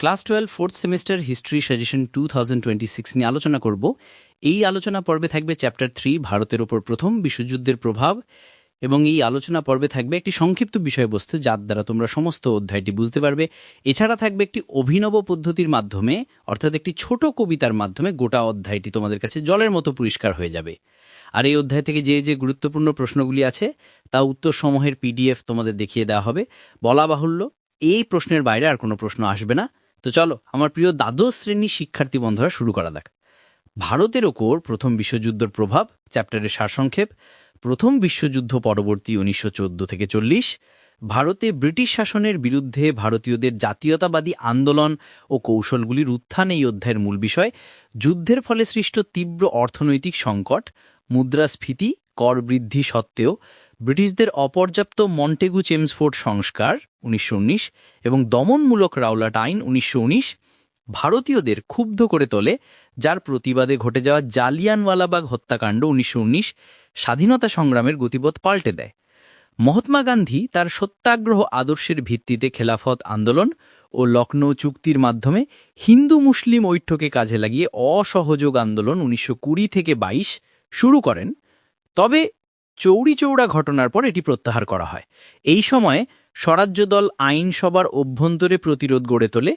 Class twelve fourth semester history suggestion two thousand twenty six নিয়ে আলোচনা করব। এই আলোচনা পর্বে থাকবে চ্যাপ্টার থ্রি, ভারতের ওপর প্রথম, বিশ্বযুদ্ধের প্রভাব, এবং এই আলোচনা পর্বে থাকবে একটি সংক্ষিপ্ত বিষয়বস্তু যার দ্বারা তোমরা সমস্ত অধ্যায়টি বুঝতে পারবে। এছাড়া থাকবে একটি অভিনব পদ্ধতির মাধ্যমে, অর্থাৎ একটি ছোট কবিতার মাধ্যমে গোটা অধ্যায়টি তোমাদের কাছে জলের মতো পরিষ্কার হয়ে যাবে। আর এই অধ্যায় থেকে যে যে গুরুত্বপূর্ণ প্রশ্নগুলি আছে, তা উত্তর সমূহের পিডিএফ তোমাদের দেখিয়ে দেওয়া হবে। বলা বাহুল্য, এই প্রশ্নের বাইরে আর কোনো প্রশ্ন আসবে না। তো চলো, আমার প্রিয় দ্বাদশ শ্রেণির শিক্ষার্থী বন্ধুরা, শুরু করা যাক। ভারতের ওপর প্রথম বিশ্বযুদ্ধের প্রভাব চ্যাপ্টারের সারসংক্ষেপ, প্রথম বিশ্বযুদ্ধ পরবর্তী উনিশশো চোদ্দ থেকে চল্লিশ, ভারতে ব্রিটিশ শাসনের বিরুদ্ধে ভারতীয়দের জাতীয়তাবাদী আন্দোলন ও কৌশলগুলির উত্থান এই অধ্যায়ের মূল বিষয়, যুদ্ধের ফলে সৃষ্ট তীব্র অর্থনৈতিক সংকট, মুদ্রাস্ফীতি, কর বৃদ্ধি সত্ত্বেও ব্রিটিশদের অপর্যাপ্ত মন্টেগু চেমসফোর্ড সংস্কার উনিশশো উনিশ এবং দমনমূলক রাওলাট আইন উনিশশো উনিশ ভারতীয়দের ক্ষুব্ধ করে তোলে, যার প্রতিবাদে ঘটে যাওয়া জালিয়ানওয়ালাবাগ হত্যাকাণ্ড উনিশশো উনিশ স্বাধীনতা সংগ্রামের গতিপথ পাল্টে দেয়। মহাত্মা গান্ধী তার সত্যাগ্রহ আদর্শের ভিত্তিতে খেলাফত আন্দোলন ও লখনৌ চুক্তির মাধ্যমে হিন্দু মুসলিম ঐক্যকে কাজে লাগিয়ে অসহযোগ আন্দোলন উনিশশো কুড়ি থেকে ২২ শুরু করেন। তবে চৌরি চৌড়া ঘটনার পর এটি প্রত্যাহার করা হয়। এই সময়ে স্বরাজ্য দল আইনসভার অভ্যন্তরে প্রতিরোধ গড়ে তোলে।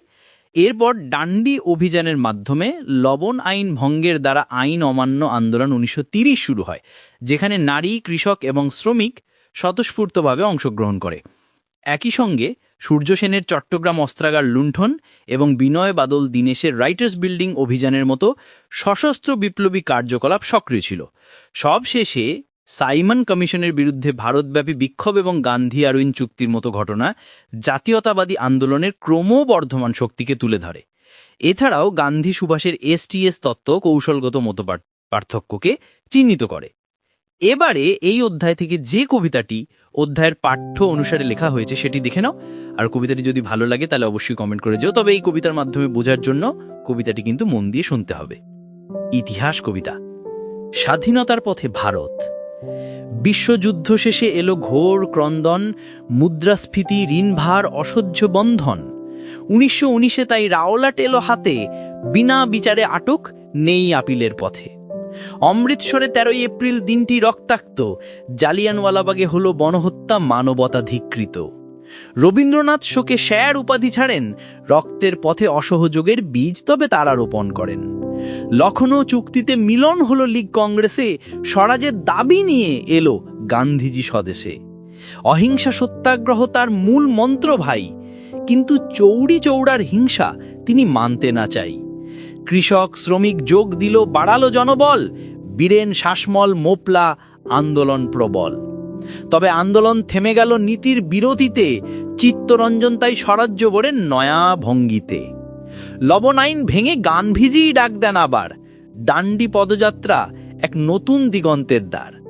এরপর ডান্ডি অভিযানের মাধ্যমে লবণ আইন ভঙ্গের দ্বারা আইন অমান্য আন্দোলন উনিশশো শুরু হয়, যেখানে নারী, কৃষক এবং শ্রমিক স্বতঃস্ফূর্তভাবে অংশগ্রহণ করে। একই সঙ্গে সূর্য সেনের চট্টগ্রাম অস্ত্রাগার লুণ্ঠন এবং বিনয় বাদল দীনেশের রাইটার্স বিল্ডিং অভিযানের মতো সশস্ত্র বিপ্লবী কার্যকলাপ সক্রিয় ছিল। সবশেষে সাইমন কমিশনের বিরুদ্ধে ভারতব্যাপী বিক্ষোভ এবং গান্ধী আরউইন চুক্তির মতো ঘটনা জাতীয়তাবাদী আন্দোলনের ক্রমবর্ধমান শক্তিকে তুলে ধরে। এছাড়াও গান্ধী সুভাষের এসটিএস তত্ত্ব কৌশলগত মত পার্থক্যকে চিহ্নিত করে। এবারে এই অধ্যায় থেকে যে কবিতাটি অধ্যায়ের পাঠ্য অনুসারে লেখা হয়েছে সেটি দেখে নাও। আর কবিতাটি যদি ভালো লাগে তাহলে অবশ্যই কমেন্ট করে যেও। তবে এই কবিতার মাধ্যমে বোঝার জন্য কবিতাটি কিন্তু মন দিয়ে শুনতে হবে। ইতিহাস কবিতা। স্বাধীনতার পথে ভারত। বিশ্বযুদ্ধ শেষে এলো ঘোর ক্রন্দন, মুদ্রাস্ফীতি, ঋণভার, অসহ্য বন্ধন। উনিশশো উনিশে তাই রাওলাট এলো হাতে, বিনা বিচারে আটক, নেই আপিলের পথে। অমৃতসরে তেরোই এপ্রিল দিনটি রক্তাক্ত, জালিয়ানওয়ালাবাগে হল বনহত্যা মানবতাধিকৃত। রবীন্দ্রনাথ শোকে শ্যার উপাধি ছাড়েন, রক্তের পথে অসহযোগের বীজ তবে তারা রোপণ করেন। লখনৌ চুক্তিতে মিলন হলো লীগ কংগ্রেসে, স্বরাজের দাবি নিয়ে এলো গান্ধীজি স্বদেশে। অহিংসা সত্যাগ্রহ তার মূল মন্ত্র ভাই, কিন্তু চৌড়ি চৌড়ার হিংসা তিনি মানতে না চাই। কৃষক, শ্রমিক যোগ দিল, বাড়ালো জনবল, বীরেন শাসমল, মোপলা, আন্দোলন প্রবল। তবে আন্দোলন থেমে গেল নীতির বিরতিতে চিত্তরঞ্জন তাই স্বরাজ্য বলেন নয়া ভঙ্গিতে। লবণ আইন ভেঙে গান ভিজিই ডাক দেন আবার। ডান্ডি পদযাত্রা এক নতুন দিগন্তের দ্বার।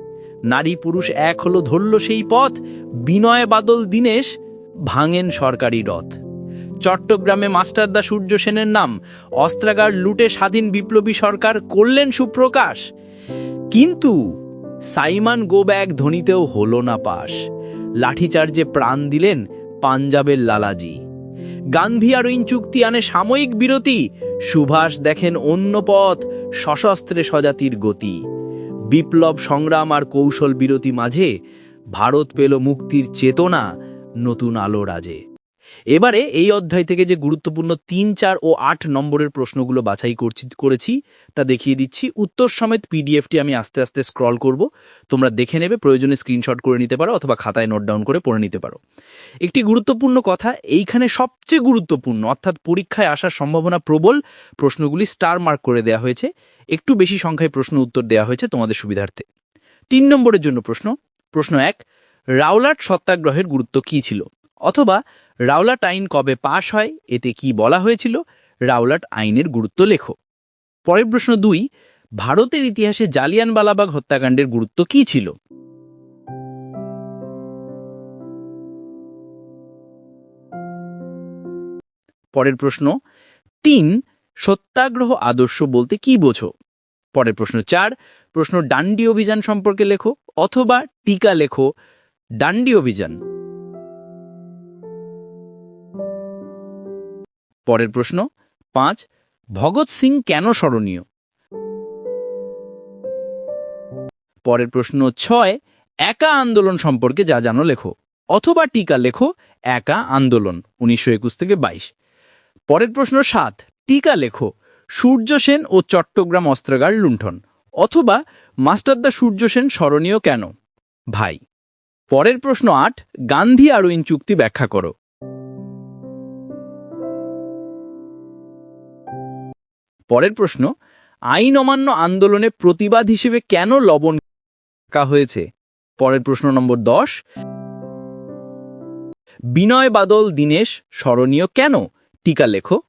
নারী পুরুষ এক হলো ধরল সেই পথ, বিনয় বাদল দীনেশ, ভাঙেন সরকারি রথ। চট্টগ্রামে মাস্টারদা সূর্য সেনের নাম, অস্ত্রাগার লুটে স্বাধীন বিপ্লবী সরকার করলেন সুপ্রকাশ। কিন্তু সাইমান গোব্যাগ ধনীতেও হলো না পাশ। লাঠিচার্জে প্রাণ দিলেন পাঞ্জাবের লালাজি। গান্ধী আর ইন চুক্তি আনে সাময়িক বিরতি। সুভাষ দেখেন অন্য পথ, সশস্ত্রে সজাতির গতি। বিপ্লব সংগ্রাম আর কৌশল বিরতি মাঝে ভারত পেল মুক্তির চেতনা নতুন আলো রাজে এবারে এই অধ্যায় থেকে যে গুরুত্বপূর্ণ তিন, চার ও আট নম্বরের প্রশ্নগুলো বাছাই করছি, করেছি, তা দেখিয়ে দিচ্ছি। উত্তর সমেত পিডিএফটি আমি আস্তে আস্তে স্ক্রল করব। তোমরা দেখে নেবে, প্রয়োজনে স্ক্রিনশট করে নিতে পারো অথবা খাতায় নোট ডাউন করে পড়ে নিতে পারো। একটি গুরুত্বপূর্ণ কথা, এইখানে সবচেয়ে গুরুত্বপূর্ণ, অর্থাৎ পরীক্ষায় আসার সম্ভাবনা প্রবল, প্রশ্নগুলি স্টার মার্ক করে দেওয়া হয়েছে। একটু বেশি সংখ্যায় প্রশ্ন উত্তর দেওয়া হয়েছে তোমাদের সুবিধার্থে। তিন নম্বরের জন্য প্রশ্ন প্রশ্ন এক, রাওলাট সত্যাগ্রহের গুরুত্ব কী ছিল? অথবা রাওলাট আইন কবে পাশ হয়, এতে কি বলা হয়েছিল, রাওলাট আইনের গুরুত্ব লেখো। পরের প্রশ্ন দুই, ভারতের ইতিহাসে জালিয়ানবালাবাগ হত্যাকাণ্ডের গুরুত্ব কি ছিল? পরের প্রশ্ন, তিন, সত্যাগ্রহ আদর্শ বলতে কি বোঝো? পরের প্রশ্ন চার, প্রশ্ন ডান্ডি অভিযান সম্পর্কে লেখো, অথবা টিকা লেখো, ডান্ডি অভিযান। পরের প্রশ্ন, পাঁচ, ভগৎ সিং কেন স্মরণীয়? পরের প্রশ্ন, ছয়, একা আন্দোলন সম্পর্কে যা জানো লেখো, অথবা টিকা লেখো, একা আন্দোলন, উনিশশো একুশ থেকে বাইশ। পরের প্রশ্ন, সাত, টিকা লেখো, সূর্য সেন ও চট্টগ্রাম অস্ত্রাগার লুণ্ঠন, অথবা মাস্টারদা সূর্য সেন স্মরণীয় কেন? ভাই। পরের প্রশ্ন, আট, গান্ধী আরউইন চুক্তি ব্যাখ্যা করো পরের প্রশ্ন, আইন অমান্য আন্দোলনে প্রতিবাদ হিসেবে কেন লবণ কা হয়েছে? পরের প্রশ্ন নম্বর দশ, বিনয় বাদল, দীনেশ, স্মরণীয় কেন? টিকা লেখো।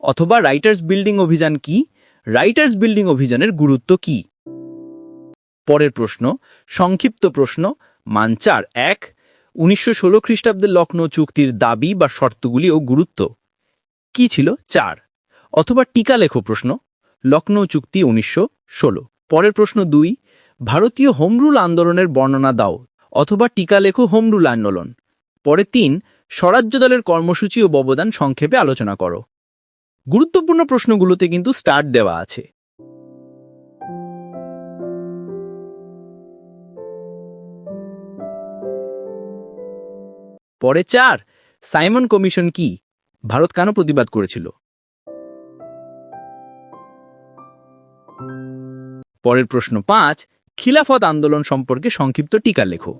অথবা রাইটার্স বিল্ডিং অভিযান কি? রাইটার্স বিল্ডিং অভিযানের গুরুত্ব কি? পরের প্রশ্ন, সংক্ষিপ্ত প্রশ্ন, মানচার এক, উনিশশো ষোলো খ্রিস্টাব্দের লক্ষ্ণৌ চুক্তির দাবি বা শর্তগুলি ও গুরুত্ব। কি ছিল চার? অথবা টিকা লেখো প্রশ্ন, লক্ষ্ণৌ চুক্তি উনিশশো ষোলো। পরের প্রশ্ন দুই, ভারতীয় হোমরুল আন্দোলনের বর্ণনা দাও, অথবা টিকা লেখো হোমরুল আন্দোলন। পরে তিন, স্বরাজ্য দলের কর্মসূচি ও অবদান সংক্ষেপে আলোচনা করো। গুরুত্বপূর্ণ প্রশ্নগুলোতে কিন্তু স্টার্ট দেওয়া আছে। পরে চার, সাইমন কমিশন কি? ভারত কেন প্রতিবাদ করেছিল? পরের প্রশ্ন পাঁচ, খিলাফত আন্দোলন সম্পর্কে সংক্ষিপ্ত টিকা লেখো।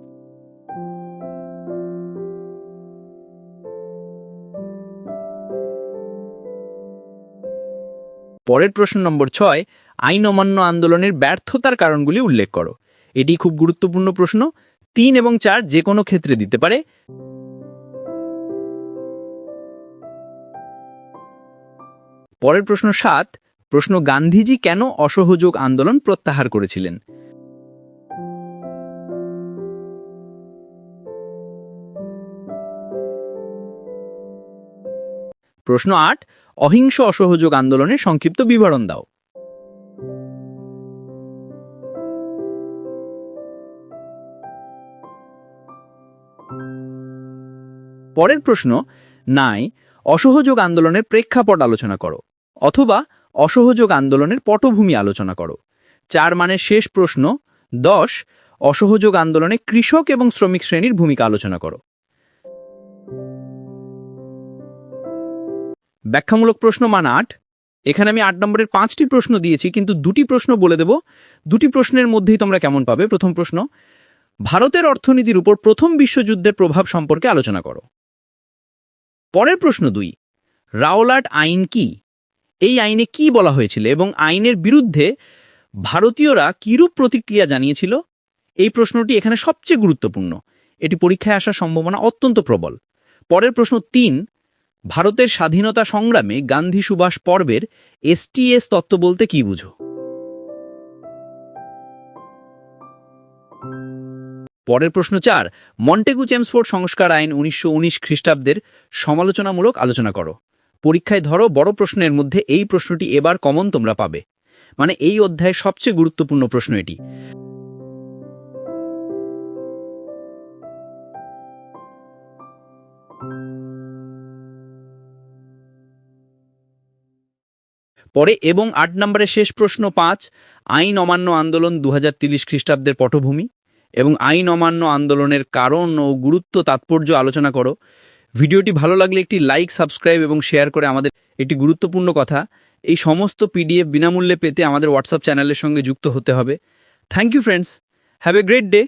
পরের প্রশ্ন নম্বর ছয়, আইন অমান্য আন্দোলনের ব্যর্থতার কারণগুলি উল্লেখ করো। এটি খুব গুরুত্বপূর্ণ প্রশ্ন। তিন এবং চার যে কোনো ক্ষেত্রে দিতে পারে। পরের প্রশ্ন সাত প্রশ্ন, গান্ধীজি কেন অসহযোগ আন্দোলন প্রত্যাহার করেছিলেন? প্রশ্ন আট, অহিংস অসহযোগ আন্দোলনের সংক্ষিপ্ত বিবরণ দাও। পরের প্রশ্ন, নাই, অসহযোগ আন্দোলনের প্রেক্ষাপট আলোচনা করো। অথবা অসহযোগ আন্দোলনের পটভূমি আলোচনা করো। চার মানের শেষ প্রশ্ন, দশ, অসহযোগ আন্দোলনে কৃষক এবং শ্রমিক শ্রেণির ভূমিকা আলোচনা করো। ব্যাখ্যামূলক প্রশ্ন মান আট। এখানে আমি আট নম্বরের পাঁচটি প্রশ্ন দিয়েছি, কিন্তু দুটি প্রশ্ন বলে দেব। দুটি প্রশ্নের মধ্যেই তোমরা কেমন পাবে? প্রথম প্রশ্ন, ভারতের অর্থনীতির উপর প্রথম বিশ্বযুদ্ধের প্রভাব সম্পর্কে আলোচনা করো। পরের প্রশ্ন দুই, রাওলাট আইন কি? এই আইনে কি বলা হয়েছিল এবং আইনের বিরুদ্ধে ভারতীয়রা কিরূপ প্রতিক্রিয়া জানিয়েছিল? এই প্রশ্নটি এখানে সবচেয়ে গুরুত্বপূর্ণ। এটি পরীক্ষায় আসার সম্ভাবনা অত্যন্ত প্রবল। পরের প্রশ্ন তিন, ভারতের স্বাধীনতা সংগ্রামে গান্ধী সুভাষ পর্বের এসটিএস তত্ত্ব বলতে কি বুঝো? পরের প্রশ্ন চার, মন্টেগু চেমসফোর্ড সংস্কার আইন উনিশশো উনিশ খ্রিস্টাব্দের সমালোচনামূলক আলোচনা করো। পরীক্ষায় ধরো বড় প্রশ্নের মধ্যে এই প্রশ্নটি এবার কমন তোমরা পাবে। মানে এই অধ্যায়ের সবচেয়ে গুরুত্বপূর্ণ প্রশ্ন এটি। পরে এবং আট নম্বরের শেষ প্রশ্ন পাঁচ, আইন অমান্য আন্দোলন দু খ্রিস্টাব্দের পটভূমি এবং আইন অমান্য আন্দোলনের কারণ ও গুরুত্ব তাৎপর্য আলোচনা করো। ভিডিওটি ভালো লাগলে একটি লাইক সাবস্ক্রাইব এবং শেয়ার করে আমাদের একটি গুরুত্বপূর্ণ কথা, এই সমস্ত পিডিএফ বিনামূল্যে পেতে আমাদের হোয়াটসঅ্যাপ চ্যানেলের সঙ্গে যুক্ত হতে হবে। Thank you friends have a great day